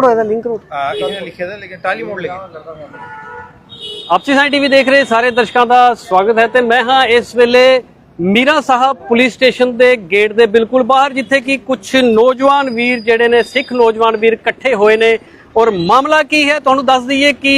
ਪੜੋ ਇਹਦਾ ਲਿੰਕ ਕਰੋ ਆ ਇਹਨੇ ਲਿਖਿਆ था लेकिन टाली मोड़ लगी ਆਪਸੀ ਸਾਈ ਟੀਵੀ ਦੇਖ ਰਹੇ ਸਾਰੇ ਦਰਸ਼ਕਾਂ ਦਾ ਸਵਾਗਤ ਹੈ ਤੇ ਮੈਂ ਹਾਂ ਇਸ ਵੇਲੇ ਮੀਰਾ ਸਾਹਿਬ ਪੁਲਿਸ ਸਟੇਸ਼ਨ ਦੇ ਗੇਟ ਦੇ ਬਿਲਕੁਲ ਬਾਹਰ ਜਿੱਥੇ ਕਿ ਕੁਝ ਨੌਜਵਾਨ ਵੀਰ ਜਿਹੜੇ ਨੇ ਸਿੱਖ ਨੌਜਵਾਨ ਵੀਰ ਇਕੱਠੇ ਹੋਏ ਨੇ ਔਰ ਮਾਮਲਾ ਕੀ ਹੈ ਤੁਹਾਨੂੰ ਦੱਸ ਦਈਏ ਕਿ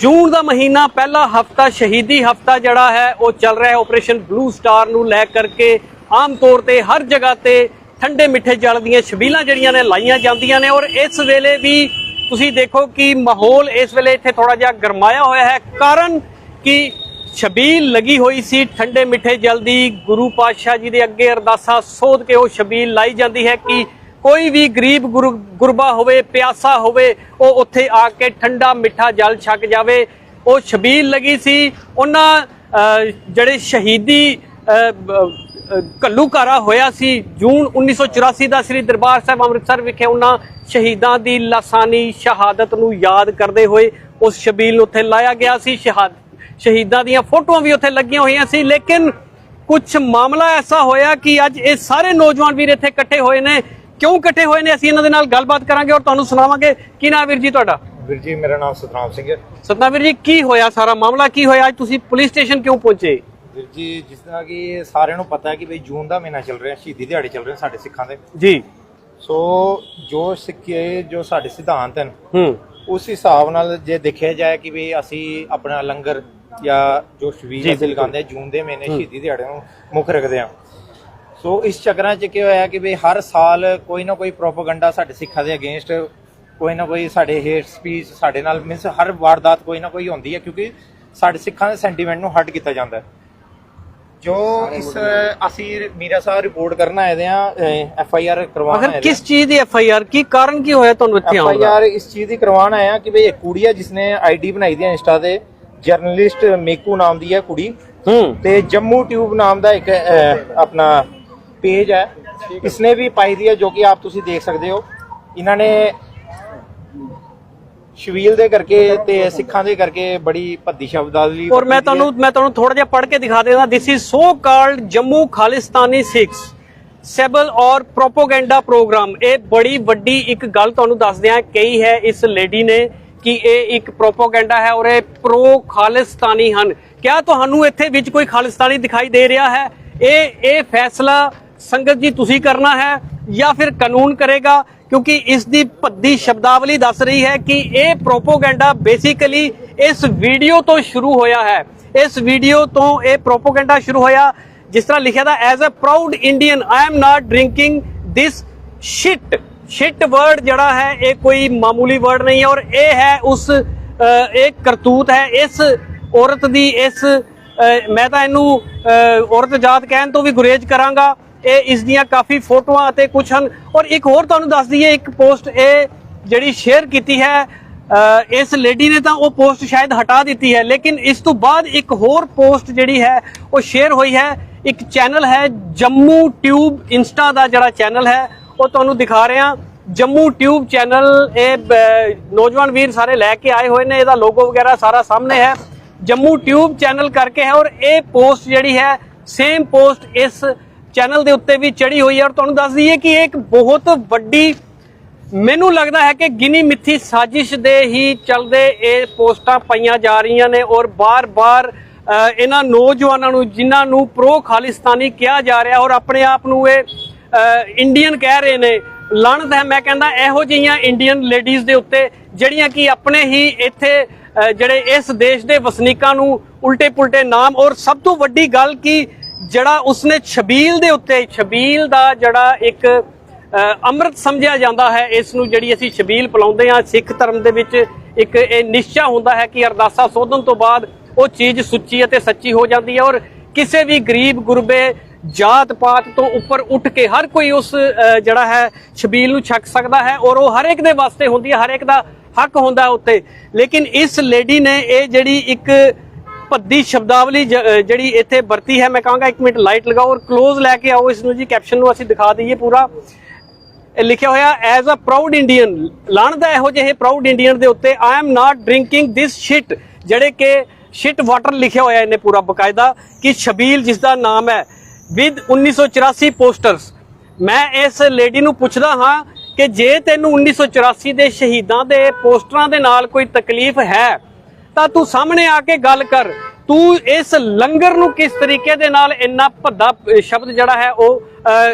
ਜੂਨ ਦਾ ਮਹੀਨਾ ਪਹਿਲਾ ਹਫਤਾ ਸ਼ਹੀਦੀ ਹਫਤਾ ਜਿਹੜਾ ਹੈ ਉਹ ਚੱਲ ਰਿਹਾ ਹੈ ਆਪਰੇਸ਼ਨ ਬਲੂ ਸਟਾਰ ਨੂੰ ਲੈ ਕਰਕੇ ਆਮ ਤੌਰ ਤੇ ਹਰ ਜਗ੍ਹਾ ਤੇ ਠੰਡੇ ਮਿੱਠੇ ਜਲ ਦੀਆਂ ਛਬੀਲਾਂ ਜਿਹੜੀਆਂ ਨੇ ਲਾਈਆਂ ਜਾਂਦੀਆਂ ਨੇ ਔਰ ਇਸ ਵੇਲੇ ਵੀ ਤੁਸੀਂ ਦੇਖੋ ਕਿ ਮਾਹੌਲ ਇਸ ਵੇਲੇ ਇੱਥੇ ਥੋੜਾ ਜਿਹਾ ਗਰਮਾਇਆ ਹੋਇਆ ਹੈ। ਕਾਰਨ ਕਿ ਛਬੀਲ ਲੱਗੀ ਹੋਈ ਸੀ ਠੰਡੇ ਮਿੱਠੇ ਜਲ ਦੀ। ਗੁਰੂ ਪਾਤਸ਼ਾਹ ਜੀ ਦੇ ਅੱਗੇ ਅਰਦਾਸਾਂ ਸੋਧ ਕੇ ਉਹ ਛਬੀਲ ਲਾਈ ਜਾਂਦੀ ਹੈ ਕਿ ਕੋਈ ਵੀ ਗਰੀਬ ਗੁਰੂ ਗੁਰਬਾ ਹੋਵੇ, ਪਿਆਸਾ ਹੋਵੇ, ਉਹ ਉੱਥੇ ਆ ਕੇ ਠੰਡਾ ਮਿੱਠਾ ਜਲ ਛਕ ਜਾਵੇ। ਉਹ ਛਬੀਲ ਲੱਗੀ ਸੀ। ਉਹਨਾਂ ਜਿਹੜੇ ਸ਼ਹੀਦੀ ਘੱਲੂਘਾਰਾ ਹੋਇਆ ਸੀ। ਜੂਨ 1984 ਦਾ ਸ੍ਰੀ ਦਰਬਾਰ ਸਾਹਿਬ ਅੰਮ੍ਰਿਤਸਰ ਵਿਖੇ ਉਹਨਾਂ ਸ਼ਹੀਦਾਂ ਦੀ ਲਾਸਾਨੀ ਸ਼ਹਾਦਤ ਨੂੰ ਯਾਦ ਕਰਦੇ ਹੋਏ ਉਸ ਛਬੀਲ ਨੂੰ ਉੱਥੇ ਲਾਇਆ ਗਿਆ ਸੀ। ਸ਼ਹਾਦ ਸ਼ਹੀਦਾਂ ਦੀਆਂ ਫੋਟੋਆਂ ਵੀ ਉੱਥੇ ਲੱਗੀਆਂ ਹੋਈਆਂ ਸੀ। ਲੇਕਿਨ ਕੁਝ ਮਾਮਲਾ ਐਸਾ ਹੋਇਆ ਕਿ ਅੱਜ ਇਹ ਸਾਰੇ ਨੌਜਵਾਨ ਵੀਰ ਇੱਥੇ ਇਕੱਠੇ ਹੋਏ ਨੇ। ਕਿਉਂ ਇਕੱਠੇ ਹੋਏ ਨੇ? ਅਸੀਂ ਇਹਨਾਂ ਦੇ ਨਾਲ ਗੱਲਬਾਤ ਕਰਾਂਗੇ ਔਰ ਤੁਹਾਨੂੰ ਸੁਣਾਵਾਂਗੇ। ਕੀ ਨਾਮ ਵੀਰ ਜੀ ਤੁਹਾਡਾ? ਵੀਰ ਜੀ ਮੇਰਾ ਨਾਮ ਸਤਨਾਮ ਸਿੰਘ ਹੈ। ਸਤਨਾਮ ਵੀਰ ਜੀ ਕੀ ਹੋਇਆ? ਸਾਰਾ ਮਾਮਲਾ ਕੀ ਹੋਇਆ? ਅੱਜ ਤੁਸੀਂ ਪੁਲਿਸ ਸਟੇਸ਼ਨ ਕਿਉਂ ਪਹੁੰਚੇ? ਵੀਰ ਜੀ ਜਿਸ ਤਰ੍ਹਾਂ ਕਿ ਸਾਰਿਆਂ ਨੂੰ ਪਤਾ ਹੈ ਕਿ ਬਈ ਜੂਨ ਦਾ ਮਹੀਨਾ ਚੱਲ ਰਿਹਾ ਸ਼ਹੀਦੀ ਦਿਹਾੜੇ ਚੱਲ ਰਹੇ ਸਾਡੇ ਸਿੱਖਾਂ ਦੇ। ਜੀ। ਸੋ ਜੋ ਸਿੱਖੇ ਜੋ ਸਾਡੇ ਸਿਧਾਂਤ ਹਨ ਹੂੰ। ਉਸ ਹਿਸਾਬ ਨਾਲ ਜੇ ਦੇਖਿਆ ਜਾਏ ਕਿ ਵੀ ਅਸੀਂ ਆਪਣਾ ਲੰਗਰ ਜਾਂ ਜੋ ਜੀ, ਅਸੀਂ ਲਗਾਉਂਦੇ ਜੂਨ ਦੇ ਮਹੀਨੇ ਸ਼ਹੀਦੀ ਦਿਹਾੜੇ ਨੂੰ ਮੁੱਖ ਰੱਖਦੇ ਹਾਂ। ਸੋ ਇਸ ਚੱਕਰਾਂ 'ਚ ਕੀ ਹੋਇਆ ਕਿ ਵੀ ਹਰ ਸਾਲ ਕੋਈ ਨਾ ਕੋਈ ਪ੍ਰੋਪਾਗੈਂਡਾ ਸਾਡੇ ਸਿੱਖਾਂ ਦੇ ਅਗੇਂਸਟ ਕੋਈ ਨਾ ਕੋਈ ਸਾਡੇ ਹੇਟ ਸਪੀਚ ਸਾਡੇ ਨਾਲ ਮੀਨਸ ਹਰ ਵਾਰਦਾਤ ਕੋਈ ਨਾ ਕੋਈ ਹੁੰਦੀ ਹੈ ਕਿਉਂਕਿ ਸਾਡੇ ਸਿੱਖਾਂ ਦੇ ਸੈਂਟੀਮੈਂਟ ਨੂੰ ਹਟ ਕੀਤਾ ਜਾਂਦਾ ਹੈ। ਜੋ ਇਸ ਅਸੀਂ ਮੀਰਾ ਸਾਹਿਬ ਰਿਪੋਰਟ ਕਰਨ ਆਏ ਦੇ ਆ ਐਫ ਆਈ ਆਰ ਕਰਵਾਉਣ ਅਗਰ ਆਏ ਕਿਸ ਚੀਜ਼ ਦੀ ਐਫ ਆਈ ਆਰ ਕੀ ਕਾਰਨ ਕੀ ਹੋਇਆ ਤੁਹਾਨੂੰ ਇੱਥੇ ਐਫ ਆਉਣ ਆਈ ਦਾ ਆਰ ਇਸ ਚੀਜ਼ ਦੀ ਕਰਵਾਉਣ ਆਏ ਆ ਕਿ ਬਈ ਇੱਕ ਕੁੜੀ ਹੈ ਜਿਸਨੇ ਆਈਡੀ ਬਣਾਈ ਦੀ ਹੈ ਇੰਸਟਾ ਤੇ ਜਰਨਲਿਸਟ ਮੇਕੂ ਨਾਮ ਦੀ ਹੈ ਕੁੜੀ। ਹੂੰ। ਤੇ ਜੰਮੂ ਟਿਊਬ ਨਾਮ ਦਾ ਇੱਕ ਆਪਣਾ ਪੇਜ ਹੈ। ਇਸਨੇ ਵੀ ਪਾਈ ਦੀ ਹੈ ਜੋ ਕਿ ਆਪ ਤੁਸੀਂ ਦੇਖ ਸਕਦੇ ਹੋ। ਇਹਨਾਂ ਨੇ ਸ਼ਵੀਲ ਦੇ ਕਰਕੇ ਤੇ ਸਿੱਖਾਂ ਦੇ ਕਰਕੇ ਬੜੀ ਭੱਦੀ ਸ਼ਬਦਾਵਲੀ ਔਰ ਮੈਂ ਤੁਹਾਨੂੰ ਮੈਂ ਤੁਹਾਨੂੰ ਥੋੜਾ ਜਿਹਾ ਪੜ੍ਹ ਕੇ ਦਿਖਾ ਦੇਣਾ this is so called Jammu Khalistani Sikhs. ਸੈਬਲ ਔਰ ਪ੍ਰੋਪੋਗੈਂਡਾ ਪ੍ਰੋਗਰਾਮ ਇਹ ਬੜੀ ਵੱਡੀ ਇੱਕ ਗੱਲ ਤੁਹਾਨੂੰ ਦੱਸਦੇ ਆ ਕਹੀ ਹੈ ਇਸ ਲੇਡੀ ਨੇ ਕਿ ਇਹ ਇੱਕ ਪ੍ਰੋਪੋਗੈਂਡਾ ਹੈ ਔਰ ਇਹ ਪ੍ਰੋ ਖਾਲਿਸਤਾਨੀ ਹਨ। ਕਿਆ ਤੁਹਾਨੂੰ ਇੱਥੇ ਵਿੱਚ ਕੋਈ ਖਾਲਿਸਤਾਨੀ ਦਿਖਾਈ ਦੇ ਰਿਹਾ ਹੈ? ਇਹ ਇਹ ਫੈਸਲਾ ਸੰਗਤ ਜੀ ਤੁਸੀਂ ਕਰਨਾ ਹੈ ਜਾਂ ਫਿਰ ਕਾਨੂੰਨ ਕਰੇਗਾ? ਕਿਉਂਕਿ ਇਸ ਦੀ ਭੱਦੀ ਸ਼ਬਦਾਵਲੀ ਦੱਸ ਰਹੀ ਹੈ ਕਿ ਇਹ ਪ੍ਰੋਪੋਗੈਂਡਾ ਬੇਸਿਕਲੀ ਇਸ ਵੀਡੀਓ ਤੋਂ ਸ਼ੁਰੂ ਹੋਇਆ ਹੈ। ਇਸ ਵੀਡੀਓ ਤੋਂ ਇਹ ਪ੍ਰੋਪੋਗੈਂਡਾ ਸ਼ੁਰੂ ਹੋਇਆ, ਜਿਸ ਤਰ੍ਹਾਂ ਲਿਖਿਆ ਦਾ as a proud Indian I am not drinking this shit shit word ਜਿਹੜਾ ਹੈ, ਇਹ ਕੋਈ ਮਾਮੂਲੀ ਵਰਡ ਨਹੀਂ ਹੈ ਔਰ ਇਹ ਹੈ ਉਸ ਇਹ ਕਰਤੂਤ ਹੈ, ਇਸ ਔਰਤ ਦੀ, ਇਸ ਮੈਂ ਤਾਂ ਇਹਨੂੰ ਔਰਤ ਜਾਤ ਕਹਿਣ ਤੋਂ ਵੀ ਗੁਰੇਜ਼ ਕਰਾਂਗਾ। ਇਹ ਇਸ ਦੀਆਂ ਕਾਫੀ ਫੋਟੋਆਂ ਅਤੇ ਕੁਝ ਹਨ। ਔਰ ਇੱਕ ਹੋਰ ਤੁਹਾਨੂੰ ਦੱਸ ਦਈਏ, ਇੱਕ ਪੋਸਟ ਇਹ ਜਿਹੜੀ ਸ਼ੇਅਰ ਕੀਤੀ ਹੈ ਇਸ ਲੇਡੀ ਨੇ ਤਾਂ ਉਹ ਪੋਸਟ ਸ਼ਾਇਦ ਹਟਾ ਦਿੱਤੀ ਹੈ, ਲੇਕਿਨ ਇਸ ਤੋਂ ਬਾਅਦ ਇੱਕ ਹੋਰ ਪੋਸਟ ਜਿਹੜੀ ਹੈ, ਉਹ ਸ਼ੇਅਰ ਹੋਈ ਹੈ। ਇੱਕ ਚੈਨਲ ਹੈ ਜੰਮੂ ਟਿਊਬ ਇੰਸਟਾ ਦਾ ਜਿਹੜਾ ਚੈਨਲ ਹੈ, ਉਹ ਤੁਹਾਨੂੰ ਦਿਖਾ ਰਿਹਾ। ਜੰਮੂ ਟਿਊਬ ਚੈਨਲ ਇਹ ਨੌਜਵਾਨ ਵੀਰ ਸਾਰੇ ਲੈ ਕੇ ਆਏ ਹੋਏ ਨੇ, ਇਹਦਾ ਲੋਗੋ ਵਗੈਰਾ ਸਾਰਾ ਸਾਹਮਣੇ ਹੈ। ਜੰਮੂ ਟਿਊਬ ਚੈਨਲ ਕਰਕੇ ਹੈ ਔਰ ਇਹ ਪੋਸਟ ਜਿਹੜੀ ਹੈ ਸੇਮ ਪੋਸਟ ਇਸ ਚੈਨਲ ਦੇ ਉੱਤੇ ਵੀ ਚੜੀ ਹੋਈ ਹੈ ਔਰ ਤੁਹਾਨੂੰ ਦੱਸ ਦਈਏ ਕਿ ਇਹ ਇੱਕ ਬਹੁਤ ਵੱਡੀ, ਮੈਨੂੰ ਲੱਗਦਾ ਹੈ ਕਿ ਗਿਨੀ ਮਿੱਥੀ ਸਾਜ਼ਿਸ਼ ਦੇ ਹੀ ਚੱਲਦੇ ਇਹ ਪੋਸਟਾਂ ਪਾਈਆਂ ਜਾ ਰਹੀਆਂ ਨੇ ਔਰ ਬਾਰ-ਬਾਰ ਇਹਨਾਂ ਨੌਜਵਾਨਾਂ ਨੂੰ, ਜਿਨ੍ਹਾਂ ਨੂੰ ਪ੍ਰੋ ਖਾਲਿਸਤਾਨੀ ਕਿਹਾ ਜਾ ਰਿਹਾ ਔਰ ਆਪਣੇ ਆਪ ਨੂੰ ਇਹ ਇੰਡੀਅਨ ਕਹਿ ਰਹੇ ਨੇ। ਲਾਣਤ ਹੈ, ਮੈਂ ਕਹਿੰਦਾ ਇਹੋ ਜਿਹੀਆਂ ਇੰਡੀਅਨ ਲੇਡੀਜ਼ ਦੇ ਉੱਤੇ, ਜਿਹੜੀਆਂ ਕਿ ਆਪਣੇ ਹੀ ਇੱਥੇ ਜਿਹੜੇ ਇਸ ਦੇਸ਼ ਦੇ ਵਸਨੀਕਾਂ ਨੂੰ ਉਲਟੇ ਪੁਲਟੇ ਨਾਮ ਔਰ ਸਭ ਤੋਂ ਵੱਡੀ ਗੱਲ ਕਿ ਜਿਹੜਾ ਉਸਨੇ ਛਬੀਲ ਦੇ ਉੱਤੇ, ਛਬੀਲ ਦਾ ਜਿਹੜਾ ਇੱਕ ਅੰਮ੍ਰਿਤ ਸਮਝਿਆ ਜਾਂਦਾ ਹੈ, ਇਸ ਨੂੰ ਜਿਹੜੀ ਅਸੀਂ ਛਬੀਲ ਪਿਲਾਉਂਦੇ ਹਾਂ, ਸਿੱਖ ਧਰਮ ਦੇ ਵਿੱਚ ਇੱਕ ਇਹ ਨਿਸ਼ਚਾ ਹੁੰਦਾ ਹੈ ਕਿ ਅਰਦਾਸਾ ਸੋਧਣ ਤੋਂ ਬਾਅਦ ਉਹ ਚੀਜ਼ ਸੁੱਚੀ ਅਤੇ ਸੱਚੀ ਹੋ ਜਾਂਦੀ ਹੈ ਔਰ ਕਿਸੇ ਵੀ ਗਰੀਬ ਗੁਰਬੇ ਜਾਤ ਪਾਤ ਤੋਂ ਉੱਪਰ ਉੱਠ ਕੇ ਹਰ ਕੋਈ ਉਸ ਜਿਹੜਾ ਹੈ, ਛਬੀਲ ਨੂੰ ਛਕ ਸਕਦਾ ਹੈ ਔਰ ਉਹ ਹਰ ਇੱਕ ਦੇ ਵਾਸਤੇ ਹੁੰਦੀ ਹੈ, ਹਰ ਇੱਕ ਦਾ ਹੱਕ ਹੁੰਦਾ ਹੈ ਉੱਤੇ। ਲੇਕਿਨ ਇਸ ਲੇਡੀ ਨੇ ਇਹ ਜਿਹੜੀ ਇੱਕ ਭੱਦੀ ਸ਼ਬਦਾਵਲੀ ਜਿਹੜੀ ਇੱਥੇ ਵਰਤੀ ਹੈ, ਮੈਂ ਕਹਾਂਗਾ ਇੱਕ ਮਿੰਟ ਲਾਈਟ ਲਗਾਓ ਔਰ ক্লোਜ਼ ਲੈ ਕੇ ਆਓ, ਇਸ ਨੂੰ ਜੀ ਕੈਪਸ਼ਨ ਨੂੰ ਅਸੀਂ ਦਿਖਾ ਦਈਏ ਪੂਰਾ। ਲਿਖਿਆ ਹੋਇਆ ਐਜ਼ ਅ ਪ੍ਰਾਊਡ ਇੰਡੀਅਨ ਲਾਣਦਾ ਇਹੋ ਜਿਹੇ ਪ੍ਰਾਊਡ ਇੰਡੀਅਨ ਦੇ ਉੱਤੇ I am not drinking this shit ਜਿਹੜੇ ਕਿ ਸ਼ਿਟ ਵਾਟਰ ਲਿਖਿਆ ਹੋਇਆ ਇਹਨੇ ਪੂਰਾ ਬਕਾਇਦਾ, ਕਿ ਸ਼ਬੀਲ ਜਿਸ ਦਾ ਨਾਮ ਹੈ ਵਿਦ 1984 ਪੋਸਟਰਸ ਮੈਂ ਇਸ ਲੇਡੀ ਨੂੰ ਪੁੱਛਦਾ ਹਾਂ ਕਿ ਜੇ ਤੈਨੂੰ 1984 ਦੇ ਸ਼ਹੀਦਾਂ ਦੇ ਪੋਸਟਰਾਂ ਦੇ ਨਾਲ ਕੋਈ ਤਕਲੀਫ ਹੈ ਤਾਂ ਤੂੰ ਸਾਹਮਣੇ ਆ ਕੇ ਗੱਲ ਕਰ। ਤੂੰ ਇਸ ਲੰਗਰ ਨੂੰ ਕਿਸ ਤਰੀਕੇ ਦੇ ਨਾਲ ਇੰਨਾ ਭੱਦਾ ਸ਼ਬਦ ਜਿਹੜਾ ਹੈ ਉਹ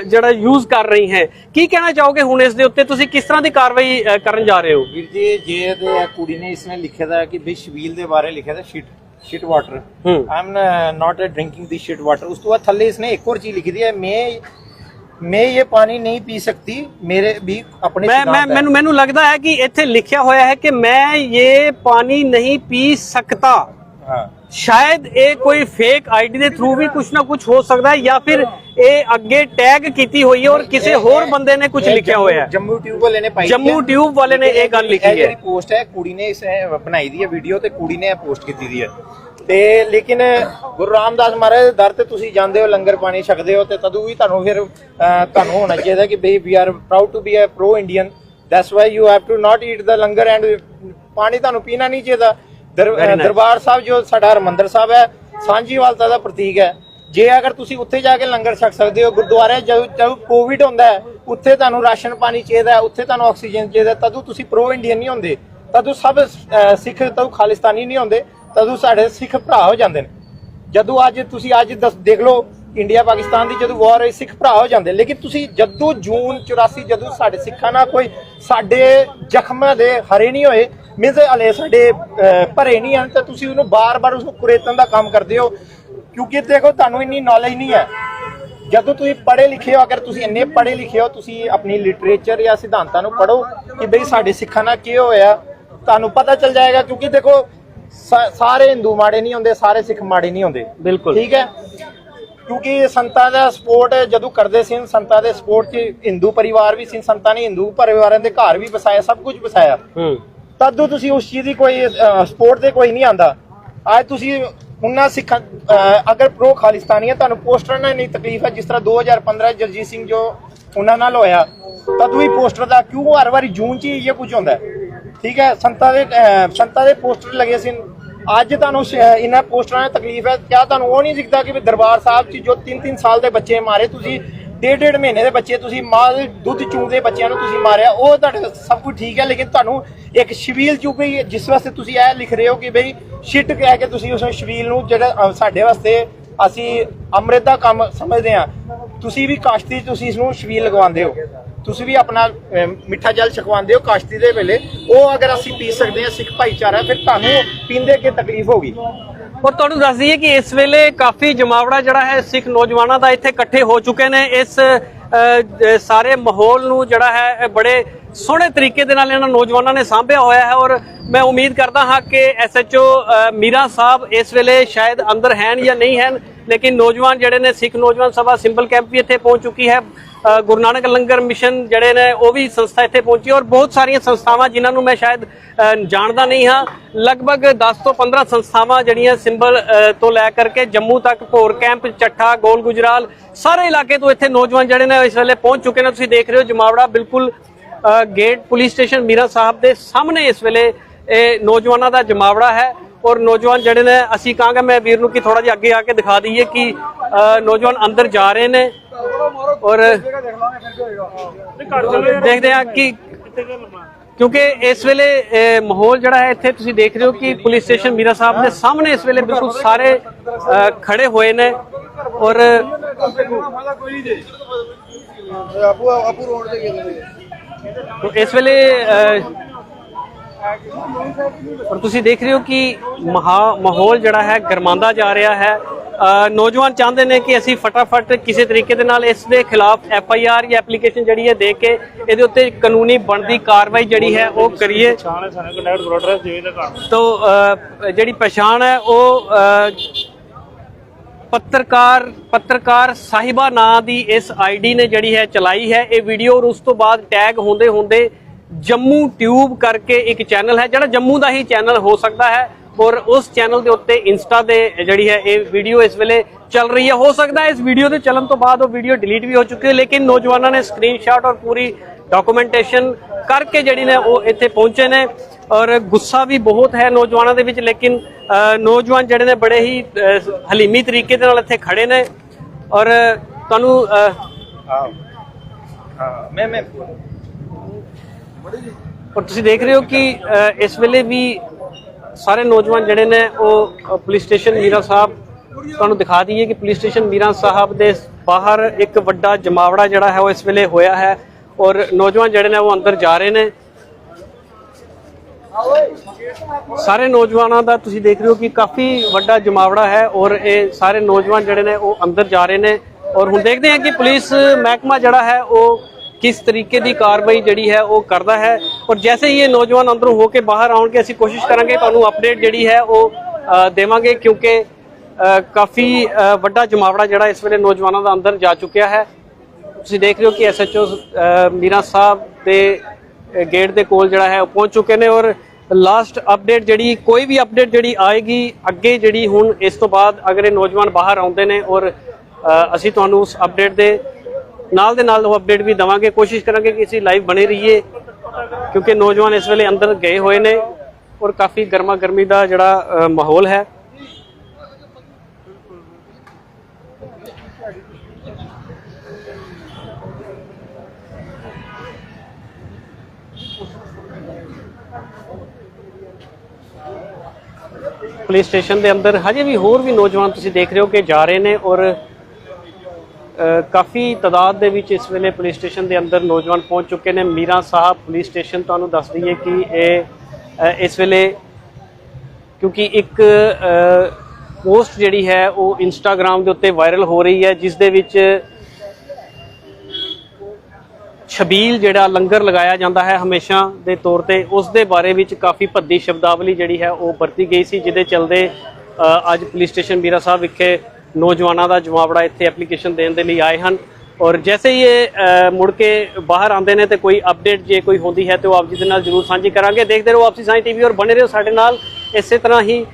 ਜਿਹੜਾ ਯੂਜ਼ ਕਰ ਰਹੀ ਹੈ? ਕੀ ਕਹਿਣਾ ਚਾਹੋਗੇ ਹੁਣ ਇਸ ਦੇ ਉੱਤੇ? ਤੁਸੀਂ ਕਿਸ ਤਰ੍ਹਾਂ ਦੀ ਕਾਰਵਾਈ ਕਰਨ ਜਾ ਰਹੇ ਹੋ? ਵੀਰ ਜੀ ਜੇ ਤੇ ਕੁੜੀ ਨੇ ਇਸਨੇ ਲਿਖਿਆ ਦਾ ਕਿ ਬਈ ਸ਼ਬੀਲ ਦੇ ਬਾਰੇ ਲਿਖਿਆ ਦਾ shit shit water am not drinking the shit water ਉਸ ਤੋਂ ਬਾਅਦ ਥੱਲੇ ਇਸਨੇ ਇੱਕ ਹੋਰ ਚੀਜ਼ ਲਿਖੀ ਦੀ ਹੈ ਮੈਂ ਮੈਂ ਇਹ ਪਾਣੀ ਨਹੀਂ ਪੀ ਸਕਤੀ ਮੇਰੇ ਵੀ ਆਪਣੇ ਮੈਂ ਮੈਂ। ਮੈਨੂੰ ਮੈਨੂੰ ਲੱਗਦਾ ਹੈ ਕਿ ਇੱਥੇ ਲਿਖਿਆ ਹੋਇਆ ਹੈ ਕਿ ਮੈਂ ਇਹ ਪਾਣੀ ਨਹੀਂ ਪੀ ਸਕਤਾ ਹਾਂ। ਸ਼ਾਇਦ ਇਹ ਕੋਈ ਫੇਕ ਆਈਡੀ ਦੇ ਥਰੂ ਵੀ ਕੁਝ ਨਾ ਕੁਝ ਹੋ ਸਕਦਾ ਹੈ ਜਾਂ ਫਿਰ ਇਹ ਅੱਗੇ ਟੈਗ ਕੀਤੀ ਹੋਈ ਹੈ ਔਰ ਕਿਸੇ ਹੋਰ ਬੰਦੇ ਨੇ ਕੁਝ ਲਿਖਿਆ ਹੋਇਆ ਹੈ। ਜੰਮੂ ਟਿਊਬ ਵਾਲੇ ਨੇ ਪਾਈ ਜੰਮੂ ਟਿਊਬ ਵਾਲੇ ਨੇ ਇਹ ਗੱਲ ਲਿਖੀ ਹੈ। ਜਿਹੜੀ ਪੋਸਟ ਹੈ ਕੁੜੀ ਨੇ ਇਸ ਬਣਾਈ ਦੀ ਹੈ ਵੀਡੀਓ ਤੇ ਕੁੜੀ ਨੇ ਇਹ ਪੋਸਟ ਕੀਤੀ ਦੀ ਹੈ। ਤੇ ਲੇਕਿਨ ਗੁਰੂ ਰਾਮਦਾਸ ਮਹਾਰਾਜ ਦੇ ਦਰ ਤੇ ਤੁਸੀਂ ਜਾਂਦੇ ਹੋ ਲੰਗਰ ਪਾਣੀ ਛਕਦੇ ਹੋ ਤੇ ਤਦੋਂ ਵੀ ਤੁਹਾਨੂੰ ਫਿਰ ਤੁਹਾਨੂੰ ਹੋਣਾ ਚਾਹੀਦਾ ਕਿ ਬਈ we are proud to be a pro Indian that's why you have to not eat the langar and ਪਾਣੀ ਤੁਹਾਨੂੰ ਪੀਣਾ ਨਹੀਂ ਚਾਹੀਦਾ. ਦਰਬਾਰ ਸਾਹਿਬ ਜੋ ਸਾਡਾ ਹਰਮੰਦਰ ਸਾਹਿਬ ਹੈ ਸਾਂਝੀਵਾਲਤਾ ਦਾ ਪ੍ਰਤੀਕ ਹੈ। ਜੇ ਅਗਰ ਤੁਸੀਂ ਉੱਥੇ ਜਾ ਕੇ ਲੰਗਰ ਛਕ ਸਕਦੇ ਹੋ ਗੁਰਦੁਆਰੇ ਜਦੋਂ ਜਦੋਂ ਕੋਵਿਡ ਹੁੰਦਾ ਹੈ ਉੱਥੇ ਤੁਹਾਨੂੰ ਰਾਸ਼ਨ ਪਾਣੀ ਚਾਹੀਦਾ ਉੱਥੇ ਤੁਹਾਨੂੰ ਆਕਸੀਜਨ ਚਾਹੀਦਾ ਤਦੋਂ ਤੁਸੀਂ ਪ੍ਰੋ ਇੰਡੀਅਨ ਨਹੀਂ ਹੁੰਦੇ। ਤਦੋਂ ਸਭ ਸਿੱਖ ਤਦੋਂ ਖਾਲਿਸਤਾਨੀ ਨਹੀਂ ਹੁੰਦੇ। ਤਦੋਂ ਸਾਡੇ ਸਿੱਖ ਭਰਾ ਹੋ ਜਾਂਦੇ ਨੇ। ਜਦੋਂ ਅੱਜ ਤੁਸੀਂ ਅੱਜ ਦੇਖ ਲਓ, ਇੰਡੀਆ ਪਾਕਿਸਤਾਨ ਦੀ ਜਦੋਂ ਵਾਰ ਹੋਈ, ਸਿੱਖ ਭਰਾ ਹੋ ਜਾਂਦੇ ਲੇਕਿਨ ਤੁਸੀਂ ਜਦੋਂ ਜੂਨ 84 ਜਦੋਂ ਸਾਡੇ ਸਿੱਖਾਂ ਨਾਲ ਕੋਈ ਸਾਡੇ ਜ਼ਖਮਾਂ ਦੇ ਹਰੇ ਨਹੀਂ ਹੋਏ ਮੀਨਸ ਹਲੇ ਸਾਡੇ ਭਰੇ ਨਹੀਂ ਹਨ, ਤਾਂ ਤੁਸੀਂ ਉਹਨੂੰ ਬਾਰ-ਬਾਰ ਉਸ ਨੂੰ ਕੁਰੇਤਨ ਦਾ ਕੰਮ ਕਰਦੇ ਹੋ। ਕਿਉਂਕਿ ਦੇਖੋ, ਤੁਹਾਨੂੰ ਇੰਨੀ ਨੌਲੇਜ ਨਹੀਂ ਹੈ। ਜਦੋਂ ਤੁਸੀਂ ਪੜ੍ਹੇ ਲਿਖੇ ਹੋ, ਅਗਰ ਤੁਸੀਂ ਇੰਨੇ ਪੜ੍ਹੇ ਲਿਖੇ ਹੋ, ਤੁਸੀਂ ਆਪਣੀ ਲਿਟਰੇਚਰ ਜਾਂ ਸਿਧਾਂਤਾਂ ਨੂੰ ਪੜ੍ਹੋ ਕਿ ਬਈ ਸਾਡੇ ਸਿੱਖਾਂ ਨਾਲ ਕੀ ਹੋਇਆ, ਤੁਹਾਨੂੰ ਪਤਾ ਚੱਲ ਜਾਏਗਾ। ਕਿਉਂਕਿ ਦੇਖੋ ਸਾਰੇ ਹਿੰਦੂ ਮਾੜੇ ਨਹੀਂ ਹੁੰਦੇ ਸਾਰੇ ਸਿੱਖ ਮਾੜੇ ਨਹੀਂ ਹੁੰਦੇ। ਬਿਲਕੁਲ। ਠੀਕ ਹੈ? ਕਿਉਂਕਿ ਸੰਤਾਂ ਦਾ ਸਪੋਰਟ ਜਦੋਂ ਕਰਦੇ ਸੀ ਸੰਤਾਂ ਦੇ ਸਪੋਰਟ 'ਚ ਹਿੰਦੂ ਪਰਿਵਾਰ ਵੀ ਸੀ ਸੰਤਾਂ ਨੇ ਹਿੰਦੂ ਪਰਿਵਾਰਾਂ ਦੇ ਘਰ ਵੀ ਵਸਾਇਆ ਸਭ ਕੁਝ ਵਸਾਇਆ। ਹੂੰ। ਤਦੋਂ ਤੁਸੀਂ ਉਸ ਚੀਜ਼ ਦੀ ਕੋਈ ਸਪੋਰਟ ਦੇ ਕੋਈ ਨਹੀਂ ਆਂਦਾ। ਅੱਜ ਤੁਸੀਂ ਉਹਨਾਂ ਸਿੱਖਾਂ ਅਗਰ ਪ੍ਰੋ ਖਾਲਿਸਤਾਨੀ ਹੈ ਤੁਹਾਨੂੰ ਪੋਸਟਰ ਨਾਲ ਨਹੀਂ ਤਕਲੀਫ ਹੈ ਜਿਸ ਤਰ੍ਹਾਂ 2015 'ਚ ਜਗਜੀਤ ਸਿੰਘ ਜੋ ਉਹਨਾਂ ਨਾਲ ਹੋਇਆ ਤਦੋਂ ਹੀ ਪੋਸਟਰ ਦਾ ਕਿਉਂ ਹਰ ਵਾਰੀ ਜੂਨ 'ਚ ਇਹ ਕੁਝ ਹੁੰਦਾ ਹੈ? ਠੀਕ ਹੈ, ਸੰਤਾਂ ਦੇ ਸੰਤਾਂ ਦੇ ਪੋਸਟਰ ਲੱਗੇ ਸੀ। ਅੱਜ ਤੁਹਾਨੂੰ ਇਹਨਾਂ ਪੋਸਟਰਾਂ ਨਾਲ ਤਕਲੀਫ ਹੈ। ਕਿਆ ਤੁਹਾਨੂੰ ਉਹ ਨਹੀਂ ਦਿਖਦਾ ਕਿ ਵੀ ਦਰਬਾਰ ਸਾਹਿਬ 'ਚ ਜੋ 3-3 ਸਾਲ ਦੇ ਬੱਚੇ ਮਾਰੇ, ਤੁਸੀਂ ਡੇਢ ਡੇਢ ਮਹੀਨੇ ਦੇ ਬੱਚੇ, ਤੁਸੀਂ ਮਾਂ ਦੇ ਦੁੱਧ ਚੂੰਦੇ ਬੱਚਿਆਂ ਨੂੰ ਤੁਸੀਂ ਮਾਰਿਆ, ਉਹ ਤੁਹਾਡੇ ਸਭ ਕੁਝ ਠੀਕ ਹੈ, ਲੇਕਿਨ ਤੁਹਾਨੂੰ ਇੱਕ ਸ਼ਬੀਲ ਚੁੱਕ ਗਈ ਜਿਸ ਵਾਸਤੇ ਤੁਸੀਂ ਇਹ ਲਿਖ ਰਹੇ ਹੋ ਕਿ ਬਈ ਸ਼ਿਟ ਕਹਿ ਕੇ ਤੁਸੀਂ ਉਸ ਸ਼ਬੀਲ ਨੂੰ ਜਿਹੜਾ ਸਾਡੇ ਵਾਸਤੇ ਅਸੀਂ ਅੰਮ੍ਰਿਤ ਦਾ ਕੰਮ ਸਮਝਦੇ ਹਾਂ। ਤੁਸੀਂ ਵੀ ਕਾਸ਼ਤੀ ਤੁਸੀਂ ਇਸ ਨੂੰ ਸ਼ਬੀਲ ਲਗਵਾਉਂਦੇ ਹੋ। ਤੁਸੀਂ ਵੀ ਆਪਣਾ ਮਿੱਠਾ ਜਲ ਛਕਵਾਉਂਦੇ ਹੋ ਕਾਸ਼ਤੀ ਦੇ ਵੇਲੇ। ਉਹ ਅਗਰ ਅਸੀਂ ਪੀ ਸਕਦੇ ਹਾਂ ਸਿੱਖ ਭਾਈਚਾਰਾ, ਫਿਰ ਤੁਹਾਨੂੰ ਪੀਂਦੇ ਕਿ ਤਕਲੀਫ ਹੋਗੀ ਔਰ ਤੁਹਾਨੂੰ ਦੱਸ ਦਈਏ ਕਿ ਇਸ ਵੇਲੇ ਕਾਫੀ ਜਮਾਵੜਾ ਜਿਹੜਾ ਹੈ ਸਿੱਖ ਨੌਜਵਾਨਾਂ ਦਾ ਇੱਥੇ ਇਕੱਠੇ ਹੋ ਚੁੱਕੇ ਨੇ। ਇਸ ਸਾਰੇ ਮਾਹੌਲ ਨੂੰ ਜਿਹੜਾ ਹੈ ਬੜੇ ਸੋਹਣੇ ਤਰੀਕੇ ਦੇ ਨਾਲ ਇਹਨਾਂ ਨੌਜਵਾਨਾਂ ਨੇ ਸਾਂਭਿਆ ਹੋਇਆ ਹੈ ਔਰ ਮੈਂ ਉਮੀਦ ਕਰਦਾ ਹਾਂ ਕਿ ਐਸਐਚਓ ਮੀਰਾ ਸਾਹਿਬ ਇਸ ਵੇਲੇ ਸ਼ਾਇਦ ਅੰਦਰ ਹਨ ਜਾਂ ਨਹੀਂ ਹਨ, ਲੇਕਿਨ ਨੌਜਵਾਨ ਜਿਹੜੇ ਨੇ ਸਿੱਖ ਨੌਜਵਾਨ ਸਭਾ ਸਿੰਬਲ ਕੈਂਪ ਵੀ ਇੱਥੇ ਪਹੁੰਚ ਚੁੱਕੀ ਹੈ। ਗੁਰੂ ਨਾਨਕ ਲੰਗਰ ਮਿਸ਼ਨ ਜਿਹੜੇ ਨੇ, ਉਹ ਵੀ ਸੰਸਥਾ ਇੱਥੇ ਪਹੁੰਚੀ ਔਰ ਬਹੁਤ ਸਾਰੀਆਂ ਸੰਸਥਾਵਾਂ ਜਿਨ੍ਹਾਂ ਨੂੰ ਮੈਂ ਸ਼ਾਇਦ ਜਾਣਦਾ ਨਹੀਂ ਹਾਂ। ਲਗਭਗ 10 ਤੋਂ 15 ਸੰਸਥਾਵਾਂ ਜਿਹੜੀਆਂ ਸਿੰਬਲ ਤੋਂ ਲੈ ਕਰਕੇ ਜੰਮੂ ਤੱਕ, ਭੋਰ ਕੈਂਪ, ਚੱਠਾ, ਗੋਲ ਗੁਜਰਾਲ, ਸਾਰੇ ਇਲਾਕੇ ਤੋਂ ਇੱਥੇ ਨੌਜਵਾਨ ਜਿਹੜੇ ਨੇ, ਇਸ ਵੇਲੇ ਪਹੁੰਚ ਚੁੱਕੇ ਨੇ। ਤੁਸੀਂ ਦੇਖ ਰਹੇ ਹੋ ਜਮਾਵੜਾ ਬਿਲਕੁਲ gate police station Meera Sahib ਦੇ ਸਾਹਮਣੇ ਇਸ ਵੇਲੇ ਇਹ ਨੌਜਵਾਨਾਂ ਦਾ ਜਮਾਵੜਾ ਹੈ। ਔਰ ਨੌਜਵਾਨ ਜਿਹੜੇ ਨੇ, ਅਸੀਂ ਕਹਾਂਗੇ, ਮੈਂ ਵੀਰ ਨੂੰ ਕਿ ਥੋੜਾ ਜਿਹਾ ਅੱਗੇ ਆ ਕੇ ਦਿਖਾ ਦਈਏ ਕਿ ਨੌਜਵਾਨ ਅੰਦਰ ਜਾ ਰਹੇ ਨੇ। ਔਰ ਦੇਖਦੇ ਆ ਕਿ ਕਿਉਂਕਿ ਇਸ ਵੇਲੇ ਮਾਹੌਲ ਜਿਹੜਾ ਹੈ, ਇੱਥੇ ਤੁਸੀਂ ਦੇਖ ਰਹੇ ਹੋ ਕਿ ਪੁਲਿਸ ਸਟੇਸ਼ਨ ਮੀਰਾ ਸਾਹਿਬ ਦੇ ਸਾਹਮਣੇ ਇਸ ਵੇਲੇ ਬਿਲਕੁਲ ਸਾਰੇ ਖੜੇ ਹੋਏ ਨੇ ਔਰ ਆਪੂ ਆਪੂ ਰੋਡ ਤੇ ਗਏ ਇਸ ਵੇਲੇ ਔਰ ਤੁਸੀਂ ਦੇਖ ਰਹੇ ਹੋ ਕਿ ਮਹਾ- ਮਾਹੌਲ ਜਿਹੜਾ ਹੈ ਗਰਮਾਂਦਾ ਜਾ ਰਿਹਾ ਹੈ। ਨੌਜਵਾਨ ਚਾਹੁੰਦੇ ਨੇ ਕਿ ਅਸੀਂ ਫਟਾਫਟ ਕਿਸੇ ਤਰੀਕੇ ਦੇ ਨਾਲ ਇਸ ਦੇ ਖਿਲਾਫ ਐਫ ਆਈ ਆਰ ਜਾਂ ਐਪਲੀਕੇਸ਼ਨ ਜਿਹੜੀ ਹੈ ਦੇ ਕੇ ਇਹਦੇ ਉੱਤੇ ਕਾਨੂੰਨੀ ਬਣਦੀ ਕਾਰਵਾਈ ਜਿਹੜੀ ਹੈ ਉਹ ਕਰੀਏ। ਤੋ ਜਿਹੜੀ ਪਛਾਣ ਹੈ ਉਹ ਪੱਤਰਕਾਰ ਪੱਤਰਕਾਰ ਸਾਹਿਬਾ ਨਾਂ ਦੀ ਇਸ ਆਈਡੀ ਨੇ ਜਿਹੜੀ ਹੈ ਚਲਾਈ ਹੈ। ਇਹ ਵੀਡੀਓ ਔਰ ਉਸ ਤੋਂ ਬਾਅਦ ਟੈਗ ਹੁੰਦੇ ਹੁੰਦੇ ਜੰਮੂ ਟਿਊਬ ਕਰਕੇ ਇੱਕ ਚੈਨਲ ਹੈ ਜਿਹੜਾ ਜੰਮੂ ਦਾ ਹੀ ਚੈਨਲ ਹੋ ਸਕਦਾ ਹੈ। ਔਰ ਉਸ ਚੈਨਲ ਦੇ ਉੱਤੇ ਇੰਸਟਾ ਦੇ ਜਿਹੜੀ ਹੈ ਇਹ ਵੀਡੀਓ ਇਸ ਵੇਲੇ ਚੱਲ ਰਹੀ ਹੈ। ਹੋ ਸਕਦਾ ਇਸ ਵੀਡੀਓ ਦੇ ਚੱਲਣ ਤੋਂ ਬਾਅਦ ਉਹ ਵੀਡੀਓ ਡਿਲੀਟ ਵੀ ਹੋ ਚੁੱਕੀ ਹੈ ਲੇਕਿਨ ਨੌਜਵਾਨਾਂ ਨੇ ਸਕਰੀਨਸ਼ਾਟ ਔਰ ਪੂਰੀ ਡਾਕੂਮੈਂਟੇਸ਼ਨ ਕਰਕੇ ਜਿਹੜੀ ਨੇ ਉਹ ਇੱਥੇ ਪਹੁੰਚੇ ਨੇ ਔਰ ਗੁੱਸਾ ਵੀ ਬਹੁਤ ਹੈ ਨੌਜਵਾਨਾਂ ਦੇ ਵਿੱਚ ਲੇਕਿਨ ਨੌਜਵਾਨ ਜਿਹੜੇ ਨੇ ਬੜੇ ਹੀ ਹਲੀਮੀ ਤਰੀਕੇ ਦੇ ਨਾਲ ਇੱਥੇ ਖੜੇ ਨੇ ਔਰ ਤੁਹਾਨੂੰ ਮੈਂ ਮੈਂ। ਔਰ ਤੁਸੀਂ ਦੇਖ ਰਹੇ ਹੋ ਕਿ ਇਸ ਵੇਲੇ ਵੀ ਸਾਰੇ ਨੌਜਵਾਨ ਜਿਹੜੇ ਨੇ ਉਹ ਪੁਲਿਸ ਸਟੇਸ਼ਨ ਮੀਰਾ ਸਾਹਿਬ ਤੁਹਾਨੂੰ ਦਿਖਾ ਦਈਏ ਕਿ ਪੁਲਿਸ ਸਟੇਸ਼ਨ ਮੀਰਾ ਸਾਹਿਬ ਦੇ ਬਾਹਰ ਇੱਕ ਵੱਡਾ ਜਮਾਵੜਾ ਜਿਹੜਾ ਹੈ ਉਹ ਇਸ ਵੇਲੇ ਹੋਇਆ ਹੈ ਔਰ ਨੌਜਵਾਨ ਜਿਹੜੇ ਨੇ ਉਹ ਅੰਦਰ ਜਾ ਰਹੇ ਨੇ। ਸਾਰੇ ਨੌਜਵਾਨਾਂ ਦਾ ਤੁਸੀਂ ਦੇਖ ਰਹੇ ਹੋ ਕਿ ਕਾਫੀ ਵੱਡਾ ਜਮਾਵੜਾ ਹੈ ਔਰ ਇਹ ਸਾਰੇ ਨੌਜਵਾਨ ਜਿਹੜੇ ਨੇ ਉਹ ਅੰਦਰ ਜਾ ਰਹੇ ਨੇ ਔਰ ਹੁਣ ਦੇਖਦੇ ਹਾਂ ਕਿ ਪੁਲਿਸ ਮਹਿਕਮਾ ਜਿਹੜਾ ਹੈ ਉਹ ਕਿਸ ਤਰੀਕੇ ਦੀ ਕਾਰਵਾਈ ਜਿਹੜੀ ਹੈ ਉਹ ਕਰਦਾ ਹੈ ਔਰ ਜੈਸੇ ਹੀ ਇਹ ਨੌਜਵਾਨ ਅੰਦਰੋਂ ਹੋ ਕੇ ਬਾਹਰ ਆਉਣਗੇ ਅਸੀਂ ਕੋਸ਼ਿਸ਼ ਕਰਾਂਗੇ ਤੁਹਾਨੂੰ ਅਪਡੇਟ ਜਿਹੜੀ ਹੈ ਉਹ ਅ, ਦੇਵਾਂਗੇ ਕਿਉਂਕਿ ਅ, ਕਾਫੀ ਅ, ਵੱਡਾ ਜਮਾਵੜਾ ਜਿਹੜਾ ਇਸ ਵੇਲੇ ਨੌਜਵਾਨਾਂ ਦਾ ਅੰਦਰ ਜਾ ਚੁੱਕਿਆ ਹੈ। ਤੁਸੀਂ ਦੇਖ ਰਹੇ ਹੋ ਕਿ ਐਸਐਚਓ ਮੀਰਾ ਸਾਹਿਬ ਦੇ ਗੇਟ ਦੇ ਕੋਲ ਜਿਹੜਾ ਹੈ ਉਹ ਪਹੁੰਚ ਚੁੱਕੇ ਨੇ ਔਰ ਲਾਸਟ ਅਪਡੇਟ ਜਿਹੜੀ ਕੋਈ ਵੀ ਅਪਡੇਟ ਜਿਹੜੀ ਆਏਗੀ ਅੱਗੇ ਜਿਹੜੀ ਹੁਣ ਇਸ ਤੋਂ ਬਾਅਦ ਅਗਰ ਇਹ ਨੌਜਵਾਨ ਬਾਹਰ ਆਉਂਦੇ ਨੇ ਔਰ ਅਸੀਂ ਤੁਹਾਨੂੰ ਉਸ ਅਪਡੇਟ ਦੇ ਨਾਲ ਦੇ ਨਾਲ ਉਹ ਅਪਡੇਟ ਵੀ ਦਵਾਂਗੇ, ਕੋਸ਼ਿਸ਼ ਕਰਾਂਗੇ ਕਿ ਅਸੀਂ ਲਾਈਵ ਬਣੇ ਰਹੀਏ, ਕਿਉਂਕਿ ਨੌਜਵਾਨ ਇਸ ਵੇਲੇ ਅੰਦਰ ਗਏ ਹੋਏ ਨੇ ਔਰ ਕਾਫੀ ਗਰਮਾ ਗਰਮੀ ਦਾ ਜਿਹੜਾ ਮਾਹੌਲ ਹੈ। ਪੁਲਿਸ ਸਟੇਸ਼ਨ ਦੇ ਅੰਦਰ ਹਜੇ ਵੀ ਹੋਰ ਵੀ ਨੌਜਵਾਨ ਤੁਸੀਂ ਦੇਖ ਰਹੇ ਹੋ ਕਿ ਜਾ ਰਹੇ ਨੇ ਔਰ ਕਾਫੀ ਤਾਦਾਦ ਦੇ ਵਿੱਚ ਇਸ ਵੇਲੇ ਪੁਲਿਸ ਸਟੇਸ਼ਨ ਦੇ ਅੰਦਰ ਨੌਜਵਾਨ ਪਹੁੰਚ ਚੁੱਕੇ ਨੇ। ਮੀਰਾ ਸਾਹਿਬ, ਪੁਲਿਸ ਸਟੇਸ਼ਨ ਤੁਹਾਨੂੰ ਦੱਸ ਦਈਏ ਕਿ ਇਹ ਇਸ ਵੇਲੇ ਕਿਉਂਕਿ ਇੱਕ ਪੋਸਟ ਜਿਹੜੀ ਹੈ ਉਹ ਇੰਸਟਾਗ੍ਰam ਦੇ ਉੱਤੇ ਵਾਇਰਲ ਹੋ ਰਹੀ ਹੈ, ਜਿਸ ਦੇ ਵਿੱਚ ਛਬੀਲ ਜਿਹੜਾ ਲੰਗਰ ਲਗਾਇਆ ਜਾਂਦਾ ਹੈ ਹਮੇਸ਼ਾ ਦੇ ਤੌਰ ਤੇ, ਉਸ ਦੇ ਬਾਰੇ ਵਿੱਚ ਕਾਫੀ ਭੱਦੀ ਸ਼ਬਦਾਵਲੀ ਜਿਹੜੀ ਹੈ ਉਹ ਵਰਤੀ ਗਈ ਸੀ, ਜਿਹਦੇ ਚਲਦੇ ਅੱਜ ਪੁਲਿਸ ਸਟੇਸ਼ਨ ਬੀਰਾ ਸਾਹਿਬ ਵਿਖੇ ਨੌਜਵਾਨਾਂ ਦਾ ਜਮਾਵੜਾ ਇੱਥੇ ਐਪਲੀਕੇਸ਼ਨ ਦੇਣ ਦੇ ਲਈ ਆਏ ਹਨ। ਔਰ ਜੈਸੇ ਹੀ ਇਹ ਮੁੜ ਕੇ ਬਾਹਰ ਆਉਂਦੇ ਨੇ ਤੇ ਕੋਈ ਅਪਡੇਟ ਜੇ ਕੋਈ ਹੁੰਦੀ ਹੈ ਤੇ ਉਹ ਆਪ ਜੀ ਦੇ ਨਾਲ ਜਰੂਰ ਸਾਂਝੀ ਕਰਾਂਗੇ। ਦੇਖਦੇ ਰਹੋ ਆਪਸੀ ਸਾਂਝੀ ਟੀਵੀ ਔਰ ਬਣੇ ਰਹੋ ਸਾਡੇ ਨਾਲ ਇਸੇ ਤਰ੍ਹਾਂ ਹੀ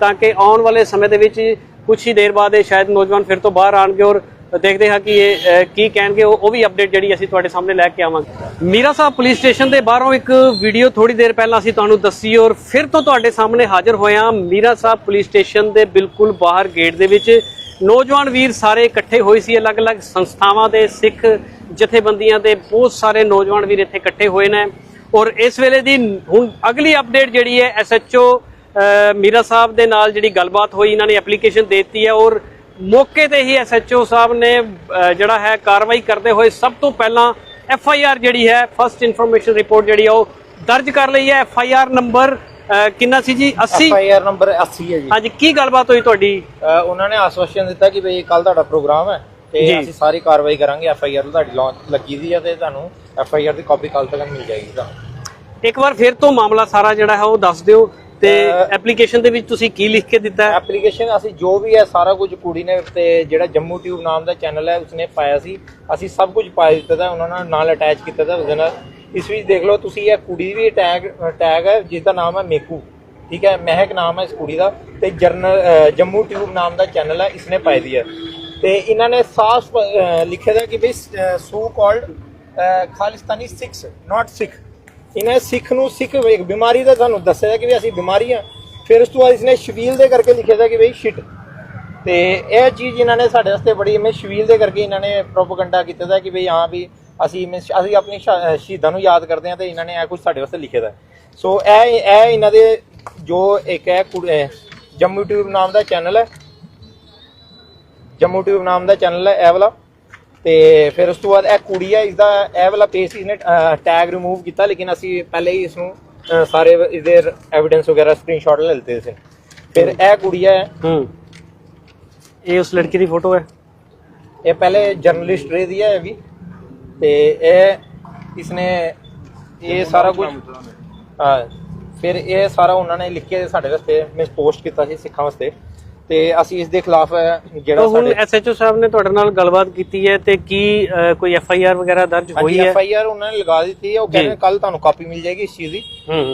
ਤਾਂ ਕਿ ਆਉਣ ਵਾਲੇ ਸਮੇਂ ਦੇ ਵਿੱਚ ਕੁਝ ਹੀ ਦੇਰ ਬਾਅਦ ਇਹ ਸ਼ਾਇਦ ਨੌਜਵਾਨ ਫਿਰ ਤੋਂ ਬਾਹਰ ਆਣਗੇ ਔਰ ਦੇਖਦੇ ਹਾਂ ਕਿ ਇਹ ਅ, ਕੀ ਕਹਿਣਗੇ। ਉਹ ਉਹ ਵੀ ਅਪਡੇਟ ਜਿਹੜੀ ਅਸੀਂ ਤੁਹਾਡੇ ਸਾਹਮਣੇ ਲੈ ਕੇ ਆਵਾਂਗੇ। ਮੀਰਾ ਸਾਹਿਬ ਪੁਲਿਸ ਸਟੇਸ਼ਨ ਦੇ ਬਾਹਰੋਂ ਇੱਕ ਵੀਡੀਓ ਥੋੜੀ ਦੇਰ ਪਹਿਲਾਂ ਅਸੀਂ ਤੁਹਾਨੂੰ ਦੱਸੀ ਔਰ ਫਿਰ ਤੋਂ ਤੁਹਾਡੇ ਸਾਹਮਣੇ ਹਾਜ਼ਰ ਹੋਇਆ ਮੀਰਾ ਸਾਹਿਬ ਪੁਲਿਸ ਸਟੇਸ਼ਨ ਦੇ ਬਿਲਕੁਲ ਬਾਹਰ ਗੇਟ ਦੇ ਵਿੱਚ। ਨੌਜਵਾਨ ਵੀਰ ਸਾਰੇ ਇਕੱਠੇ ਹੋਏ ਸੀ ਅਲੱਗ-ਅਲੱਗ ਸੰਸਥਾਵਾਂ ਦੇ ਸਿੱਖ ਜਥੇਬੰਦੀਆਂ ਦੇ ਬਹੁਤ ਸਾਰੇ ਨੌਜਵਾਨ ਵੀਰ ਇੱਥੇ ਇਕੱਠੇ ਹੋਏ ਨੇ। ਔਰ ਇਸ ਵੇਲੇ ਦੀ ਹੁਣ ਅਗਲੀ ਅਪਡੇਟ ਜਿਹੜੀ ਹੈ ਐਸਐਚਓ ਮੀਰਾ ਸਾਹਿਬ ਦੇ ਨਾਲ ਜਿਹੜੀ ਗੱਲਬਾਤ ਹੋਈ ਇਹਨਾਂ ਨੇ ਐਪਲੀਕੇਸ਼ਨ ਦਿੱਤੀ ਹੈ ਔਰ ਮੌਕੇ ਤੇ ਹੀ ਐਸਐਚਓ ਸਾਹਿਬ ਨੇ ਜਿਹੜਾ ਹੈ ਕਾਰਵਾਈ ਕਰਦੇ ਹੋਏ ਸਭ ਤੋਂ ਪਹਿਲਾਂ ਐਫਆਈਆਰ ਜਿਹੜੀ ਹੈ ਫਸਟ ਇਨਫੋਰਮੇਸ਼ਨ ਰਿਪੋਰਟ ਜਿਹੜੀ ਉਹ ਦਰਜ ਕਰ ਲਈ ਹੈ। ਐਫਆਈਆਰ ਨੰਬਰ ਕਿੰਨਾ ਸੀ ਜੀ? 80 ਐਫਆਈਆਰ ਨੰਬਰ 80 ਹੈ ਜੀ। ਹਾਂਜੀ ਕੀ ਗੱਲਬਾਤ ਹੋਈ ਤੁਹਾਡੀ? ਉਹਨਾਂ ਨੇ ਆਸ਼ਵਾਸਨ ਦਿੱਤਾ ਕਿ ਬਈ ਕੱਲ ਤੁਹਾਡਾ ਪ੍ਰੋਗਰਾਮ ਹੈ। ਤੇ ਅਸੀਂ ਸਾਰੀ ਕਾਰਵਾਈ ਕਰਾਂਗੇ। ਐਫਆਈਆਰ ਤੁਹਾਡੀ launch ਲੱਗੀ ਦੀ ਹੈ ਤੇ ਤੁਹਾਨੂੰ ਐਫਆਈਆਰ ਦੀ ਕਾਪੀ ਕੱਲ ਤੱਕ ਮਿਲ ਜਾਏਗੀ ਤੁਹਾਨੂੰ। ਇੱਕ ਵਾਰ ਫਿਰ ਤੋਂ ਮਾਮਲਾ ਸਾਰਾ ਜਿਹੜਾ ਹੈ ਉਹ ਦੱਸ ਦਿਓ। ਤੇ ਐਪਲੀਕੇਸ਼ਨ ਦੇ ਵਿੱਚ ਤੁਸੀਂ ਕੀ ਲਿਖ ਕੇ ਦਿੱਤਾ? ਐਪਲੀਕੇਸ਼ਨ ਅਸੀਂ ਜੋ ਵੀ ਹੈ ਸਾਰਾ ਕੁਝ ਕੁੜੀ ਨੇ ਤੇ ਜਿਹੜਾ ਜੰਮੂ ਟਿਊਬ ਨਾਮ ਦਾ ਚੈਨਲ ਹੈ ਉਸਨੇ ਪਾਇਆ ਸੀ। ਅਸੀਂ ਸਭ ਕੁਝ ਪਾ ਦਿੱਤਾ ਦਾ ਉਹਨਾਂ ਨਾਲ ਨਾਲ ਅਟੈਚ ਕੀਤਾ ਦਾ ਉਹਦੇ ਨਾਲ। ਇਸ ਵਿੱਚ ਦੇਖ ਲਓ ਤੁਸੀਂ ਇਹ ਕੁੜੀ ਵੀ ਟੈਗ ਟੈਗ ਹੈ ਜਿਸ ਦਾ ਨਾਮ ਹੈ ਮੇਕੂ। ਠੀਕ ਹੈ ਮਹਿਕ ਨਾਮ ਹੈ ਇਸ ਕੁੜੀ ਦਾ ਤੇ ਜਰਨਲ ਜੰਮੂ ਟਿਊਬ ਨਾਮ ਦਾ ਚੈਨਲ ਹੈ ਇਸਨੇ ਪਾਈ ਦੀ ਹੈ। ਤੇ ਇਹਨਾਂ ਨੇ ਸਾਫ਼ ਲਿਖਿਆ ਦਾ ਕਿ ਬਈ ਸੋ ਕਾਲਡ ਖਾਲਿਸਤਾਨੀ ਸਿੱਖਸ ਨਾਟ ਸਿੱਖ। ਇਹਨੇ ਸਿੱਖ ਨੂੰ ਸਿੱਖ ਇੱਕ ਬਿਮਾਰੀ ਦਾ ਸਾਨੂੰ ਦੱਸਿਆ ਕਿ ਵੀ ਅਸੀਂ ਬਿਮਾਰੀ ਆ। ਫਿਰ ਉਸ ਤੋਂ ਬਾਅਦ ਇਸਨੇ ਸ਼ਵੀਲ ਦੇ ਕਰਕੇ ਲਿਖਿਆ ਦਾ ਕਿ ਬਈ ਸ਼ਿਟ ਤੇ ਇਹ ਚੀਜ਼ ਇਹਨਾਂ ਨੇ ਸਾਡੇ ਵਾਸਤੇ ਬੜੀ ਮੈਂ ਸ਼ਵੀਲ ਦੇ ਕਰਕੇ ਇਹਨਾਂ ਨੇ ਪ੍ਰੋਪਗੈਂਡਾ ਕੀਤਾ ਦਾ ਕਿ ਬਈ ਹਾਂ ਵੀ ਅਸੀਂ ਅਸੀਂ ਆਪਣੀ ਸ਼ਹੀਦਾਂ ਨੂੰ ਯਾਦ ਕਰਦੇ ਹਾਂ ਤੇ ਇਹਨਾਂ ਨੇ ਇਹ ਕੁਝ ਸਾਡੇ ਵਾਸਤੇ ਲਿਖਿਆ ਦਾ ਸੋ ਇਹ ਇਹ ਇਹਨਾਂ ਦੇ ਜੋ ਇੱਕ ਹੈ ਕੁੜ- ਜੰਮੂ ਟਿਊਬ ਨਾਮ ਦਾ ਚੈਨਲ ਹੈ। ਜੰਮੂ ਟਿਊਬ ਨਾਮ ਦਾ ਚੈਨਲ ਹੈ ਇਹ ਵਾਲਾ। ਤੇ ਫਿਰ ਉਸ ਤੋਂ ਬਾਅਦ ਇਹ ਕੁੜੀ ਹੈ ਇਸਦਾ ਇਹ ਵਾਲਾ ਪੇਜ ਇਸਨੇ ਟੈਗ ਰਿਮੂਵ ਕੀਤਾ ਲੇਕਿਨ ਅਸੀਂ ਪਹਿਲੇ ਹੀ ਇਸ ਨੂੰ ਸਾਰੇ ਇਹਦੇ ਐਵੀਡੈਂਸ ਵਗੈਰਾ ਸਕਰੀਨਸ਼ਾਟ ਲੈ ਲਿੱਤੇ ਸੀ। ਫਿਰ ਇਹ ਕੁੜੀ ਹੈ ਹੂੰ। ਇਹ ਉਸ ਲੜਕੀ ਦੀ ਫੋਟੋ ਹੈ? ਇਹ ਪਹਿਲੇ ਜਰਨਲਿਸਟ ਰਹੀ ਦੀ ਹੈ ਇਹ ਵੀ। ਤੇ ਇਹ ਇਸਨੇ ਇਹ ਸਾਰਾ ਕੁਝ ਹਾਂ ਫਿਰ ਇਹ ਸਾਰਾ ਉਹਨਾਂ ਨੇ ਲਿਖ ਕੇ ਸਾਡੇ ਵਾਸਤੇ ਮੈਂ ਪੋਸਟ ਕੀਤਾ ਸੀ ਸਿੱਖਾਂ ਵਾਸਤੇ। ਤੇ ਅਸੀਂ ਇਸ ਦੇ ਖਿਲਾਫ ਜਿਹੜਾ ਹੁਣ ਐਸਐਚਓ ਸਾਹਿਬ ਨੇ ਤੁਹਾਡੇ ਨਾਲ ਗੱਲਬਾਤ ਕੀਤੀ ਹੈ ਤੇ ਕੀ ਕੋਈ ਐਫਆਈਆਰ ਵਗੈਰਾ ਦਰਜ ਹੋਈ ਹੈ? ਐਫ ਆਈ ਆਰ ਉਹਨਾਂ ਨੇ ਲਗਾ ਦਿੱਤੀ ਹੈ। ਉਹ। ਕਹਿੰਦੇ ਕੱਲ ਤੁਹਾਨੂੰ ਕਾਪੀ ਮਿਲ ਜਾਏਗੀ ਇਸ ਚੀਜ਼ ਦੀ।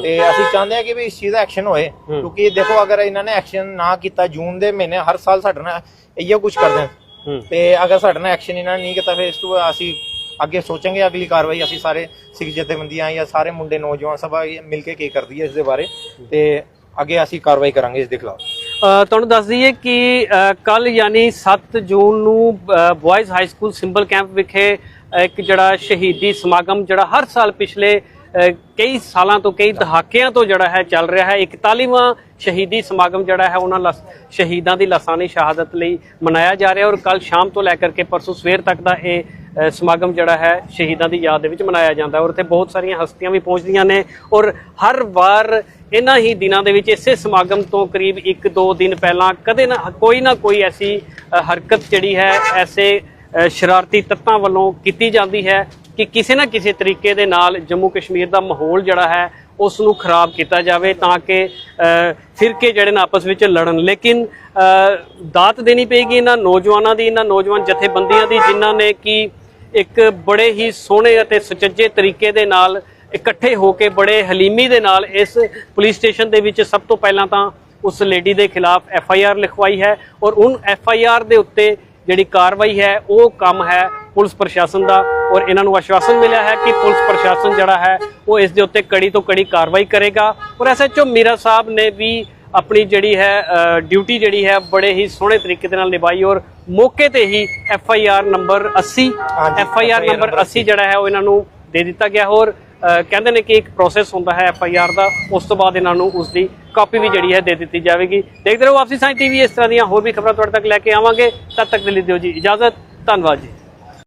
ਤੇ ਅਸੀਂ ਚਾਹੁੰਦੇ ਹਾਂ ਕਿ ਵੀ ਇਸ ਚੀਜ਼ ਦਾ ਐਕਸ਼ਨ ਹੋਏ। ਕਿਉਂਕਿ ਦੇਖੋ ਅਗਰ ਇਹਨਾਂ ਨੇ ਐਕਸ਼ਨ ਨਾ ਕੀਤਾ ਜੂਨ ਦੇ ਮਹੀਨੇ ਹਰ ਸਾਲ ਸਾਡੇ ਨਾਲ ਇਹੋ ਕੁਝ ਕਰਦੇ ਤੇ ਅਗਰ ਸਾਡੇ ਨਾਲ ਐਕਸ਼ਨ ਇਹਨਾਂ ਨੇ ਨਹੀਂ ਕੀਤਾ ਫਿਰ ਇਸ ਤੋਂ ਅਸੀਂ ਅੱਗੇ ਸੋਚਾਂਗੇ ਅਗਲੀ ਕਾਰਵਾਈ ਅਸੀਂ ਸਾਰੇ ਸਿੱਖ ਜਥੇਬੰਦੀਆਂ ਜਾਂ ਸਾਰੇ ਮੁੰਡੇ ਨੌਜਵਾਨ ਸਭਾ ਮਿਲ ਕੇ ਕੀ ਕਰਦੀ ਹੈ ਇਸ ਦੇ ਬਾਰੇ। ਤੇ ਅੱਗੇ ਅਸੀਂ ਕਾਰਵਾਈ ਕਰਾਂਗੇ ਇਸ ਦੇ ਖਿਲਾਫ। ਤੁਹਾਨੂੰ ਦੱਸ ਦਈਏ ਕਿ ਕੱਲ ਯਾਨੀ 7 ਜੂਨ ਨੂੰ boys high school Simbal camp ਵਿਖੇ ਇੱਕ ਜਿਹੜਾ ਸ਼ਹੀਦੀ ਸਮਾਗਮ ਜਿਹੜਾ ਹਰ ਸਾਲ ਪਿਛਲੇ ਕਈ ਸਾਲਾਂ ਤੋਂ, ਕਈ ਦਹਾਕਿਆਂ ਤੋਂ ਜਿਹੜਾ ਹੈ ਚੱਲ ਰਿਹਾ ਹੈ। 41ਵਾਂ ਸ਼ਹੀਦੀ ਸਮਾਗਮ ਜਿਹੜਾ ਹੈ, ਉਹਨਾਂ ਲਸ- ਸ਼ਹੀਦਾਂ ਦੀ ਲਾਸਾਨੀ ਸ਼ਹਾਦਤ ਲਈ ਮਨਾਇਆ ਜਾ ਰਿਹਾ ਔਰ ਕੱਲ ਸ਼ਾਮ ਤੋਂ ਲੈ ਕਰਕੇ ਪਰਸੋਂ ਸਵੇਰ ਤੱਕ ਦਾ ਇਹ ਸਮਾਗਮ ਜਿਹੜਾ ਹੈ ਸ਼ਹੀਦਾਂ ਦੀ ਯਾਦ ਦੇ ਵਿੱਚ ਮਨਾਇਆ ਜਾਂਦਾ ਔਰ ਇੱਥੇ ਬਹੁਤ ਸਾਰੀਆਂ ਹਸਤੀਆਂ ਵੀ ਪਹੁੰਚਦੀਆਂ ਨੇ ਔਰ ਹਰ ਵਾਰ ਇਹਨਾਂ ਹੀ ਦਿਨਾਂ ਦੇ ਵਿੱਚ ਇਸੇ ਸਮਾਗਮ ਤੋਂ ਕਰੀਬ 1-2 ਦਿਨ ਪਹਿਲਾਂ ਕਦੇ ਨਾ ਕੋਈ ਨਾ ਕੋਈ ਐਸੀ ਹਰਕਤ ਜਿਹੜੀ ਹੈ ਐਸੇ ਸ਼ਰਾਰਤੀ ਤੱਤਾਂ ਵੱਲੋਂ ਕੀਤੀ ਜਾਂਦੀ ਹੈ ਕਿ ਕਿਸੇ ਨਾ ਕਿਸੇ ਤਰੀਕੇ ਦੇ ਨਾਲ ਜੰਮੂ ਕਸ਼ਮੀਰ ਦਾ ਮਾਹੌਲ ਜਿਹੜਾ ਹੈ ਉਸ ਨੂੰ ਖਰਾਬ ਕੀਤਾ ਜਾਵੇ ਤਾਂ ਕਿ ਅ, ਫਿਰਕੇ ਜਿਹੜੇ ਨੇ ਆਪਸ ਵਿੱਚ ਲੜਨ। ਲੇਕਿਨ ਦਾਤ ਦੇਣੀ ਪਏਗੀ ਇਹਨਾਂ ਨੌਜਵਾਨਾਂ ਦੀ ਇਹਨਾਂ ਨੌਜਵਾਨ ਜਥੇਬੰਦੀਆਂ ਦੀ ਜਿਨ੍ਹਾਂ ਨੇ ਕਿ ਇੱਕ ਬੜੇ ਹੀ ਸੋਹਣੇ ਅਤੇ ਸੁਚੱਜੇ ਤਰੀਕੇ ਦੇ ਨਾਲ ਇਕੱਠੇ ਹੋ ਕੇ ਬੜੇ ਹਲੀਮੀ ਦੇ ਨਾਲ ਇਸ ਪੁਲਿਸ ਸਟੇਸ਼ਨ ਦੇ ਵਿੱਚ ਸਭ ਤੋਂ ਪਹਿਲਾਂ ਤਾਂ ਉਸ ਲੇਡੀ ਦੇ ਖਿਲਾਫ ਐਫ ਆਈ ਆਰ ਲਿਖਵਾਈ ਹੈ ਔਰ ਉਹ ਐਫ ਆਈ ਆਰ ਦੇ ਉੱਤੇ ਜਿਹੜੀ ਕਾਰਵਾਈ ਹੈ ਉਹ ਕੰਮ ਹੈ ਪੁਲਿਸ ਪ੍ਰਸ਼ਾਸਨ ਦਾ ਔਰ ਇਹਨਾਂ ਨੂੰ ਆਸ਼ਵਾਸਨ ਮਿਲਿਆ ਹੈ ਕਿ ਪੁਲਿਸ ਪ੍ਰਸ਼ਾਸਨ ਜਿਹੜਾ ਹੈ ਉਹ ਇਸ ਦੇ ਉੱਤੇ ਕੜੀ ਤੋਂ ਕੜੀ ਕਾਰਵਾਈ ਕਰੇਗਾ ਔਰ ਐਸਐਚਓ ਮੀਰਾ ਸਾਹਿਬ ਨੇ ਵੀ ਆਪਣੀ ਜਿਹੜੀ ਹੈ ਡਿਊਟੀ ਜਿਹੜੀ ਹੈ ਬੜੇ ਹੀ ਸੋਹਣੇ ਤਰੀਕੇ ਦੇ ਨਾਲ ਨਿਭਾਈ ਔਰ ਮੌਕੇ ਤੇ ਹੀ ਐਫ ਆਈ ਆਰ ਨੰਬਰ 80 ਹਾਂਜੀ, F I R number number 80 ਜਿਹੜਾ ਹੈ ਉਹ ਇਹਨਾਂ ਨੂੰ ਦੇ ਦਿੱਤਾ ਗਿਆ ਔਰ ਕਹਿੰਦੇ ਨੇ ਕਿ ਇੱਕ ਪ੍ਰੋਸੈਸ ਹੁੰਦਾ ਹੈ ਐਫ ਆਈ ਆਰ ਦਾ, ਉਸ ਤੋਂ ਬਾਅਦ ਇਹਨਾਂ ਨੂੰ ਉਸ ਦੀ ਕਾਪੀ ਵੀ ਜਿਹੜੀ ਹੈ ਦੇ ਦਿੱਤੀ ਜਾਵੇਗੀ। ਦੇਖਦੇ ਰਹੋ ਆਪਸੀ ਸਾਇੰਸ ਟੀਵੀ ਇਸ ਤਰ੍ਹਾਂ ਦੀਆਂ ਹੋਰ ਵੀ ਖਬਰਾਂ ਤੁਹਾਡੇ ਤੱਕ ਲੈ ਕੇ ਆਵਾਂਗੇ। ਤਦ ਤੱਕ ਦੇ ਲਈ ਦਿਓ ਜੀ ਇਜਾਜ਼ਤ। ਧੰਨਵਾਦ ਜੀ।